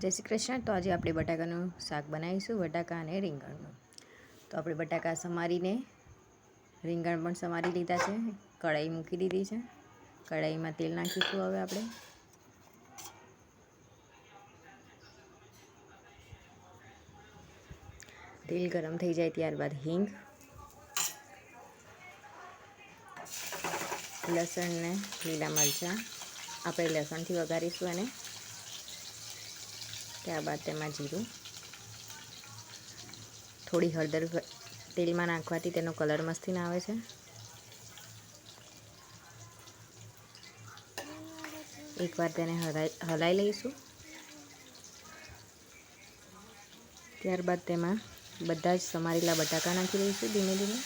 જય શ્રી કૃષ્ણ. તો આજે આપણે બટાકાનું શાક બનાવીશું, બટાકા અને રીંગણનું. તો આપણે બટાકા સમારીને, રીંગણ પણ સમારી લીધા છે. કઢાઈ મૂકી દીધી છે. કઢાઈમાં તેલ નાખીશું હવે આપણે. તેલ ગરમ થઈ જાય ત્યારબાદ હિંગ, લસણ ને લીલા મરચાં. આપણે લસણથી વઘારીશું એને. ત્યારબાદ તેમાં જીરું. થોડી હળદર તેલમાં નાખવાથી તેનો કલર મસ્તી ના આવે છે. એકવાર તેને હલાઈ લઈશું. ત્યારબાદ તેમાં બધા જ સમારેલા બટાકા નાખી દઈશું ધીમે ધીમે.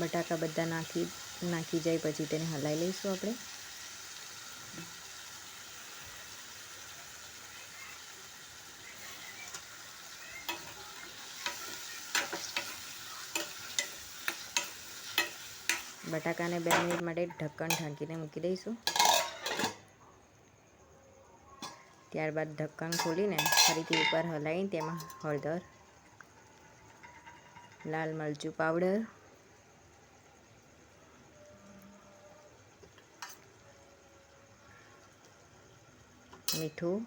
બટાકા બધા નાખી નાખી જાય, પછી તેને હલાવી લઈશું આપણે. બટાકાને બે મિનિટ માટે ઢક્કણ ઢાંકીને મૂકી દઈશું. ત્યારબાદ ઢક્કણ ખોલીને ફરીથી ઉપર હલાવી તેમાં હળદર, લાલ મરચું પાવડર મીઠું.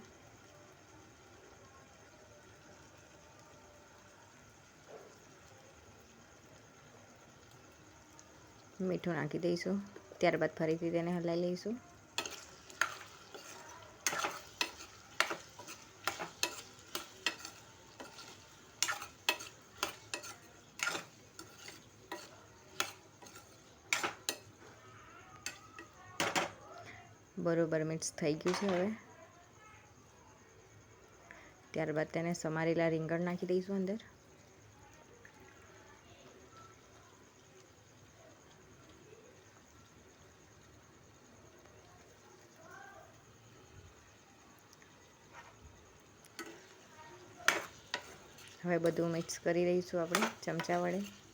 મીઠું નાખી દઈશું. ત્યારબાદ ફરીથી તેને હલાવી લઈશું. બરોબર મિક્સ થઈ ગયું છે હવે. ત્યારબાદ તેને સમારેલા રીંગણ નાખી દઈશું અંદર. હવે બધું મિક્સ કરી દઈશું આપણે ચમચા વડે.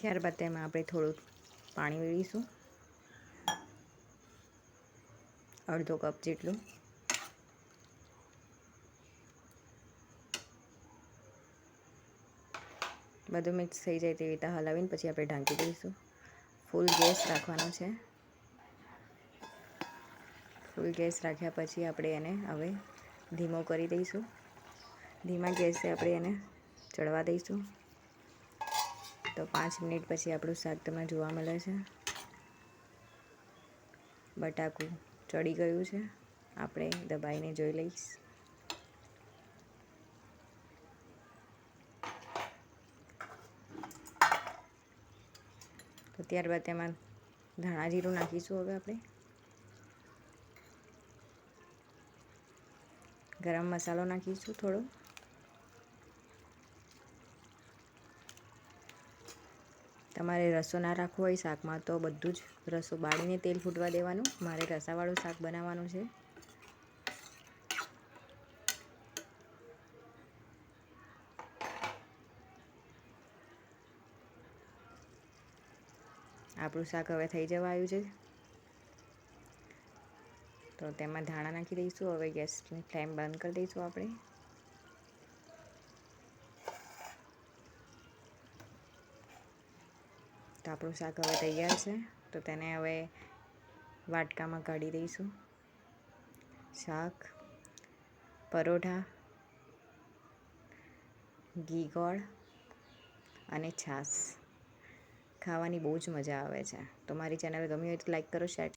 ત્યારબાદ તેમાં આપણે થોડું પાણી મેળવીશું અડધો કપ જેટલું. બધું મિક્સ થઈ જાય તેવી રીતે હલાવીને પછી આપણે ઢાંકી દઈશું. ફૂલ ગેસ રાખવાનો છે. ફૂલ ગેસ રાખ્યા પછી આપણે એને હવે ધીમો કરી દઈશું. ધીમા ગેસે આપણે એને ચડવા દઈશું. તો પાંચ મિનિટ પછી આપણું શાક તમને જોવા મળે છે. બટાકું ચડી ગયું છે. આપણે દબાઈને જોઈ લઈશ. તો ત્યારબાદ તેમાં ધાણા જીરું નાખીશું હવે આપણે. ગરમ મસાલો નાખીશું થોડો. તમારે રસો ના રાખવો હોય શાકમાં તો બધું જ રસો બાળીને તેલ ફૂટવા દેવાનું. મારે રસાવાળું શાક બનાવવાનું છે. આપણું શાક હવે થઈ જવા આવ્યું છે. તો તેમાં ધાણા નાખી દઈશું. હવે ગેસની ફ્લેમ બંધ કરી દઈશું આપણે. તો આપણું શાક હવે તૈયાર છે. તો તેને હવે વાટકામાં કાઢી દઈશું. શાક, પરોઠા, ઘી ગોળ અને છાશ. ખાવાની બહુ જ મજા આવે છે. તો મારી ચેનલ ગમી હોય તો લાઈક કરો શેર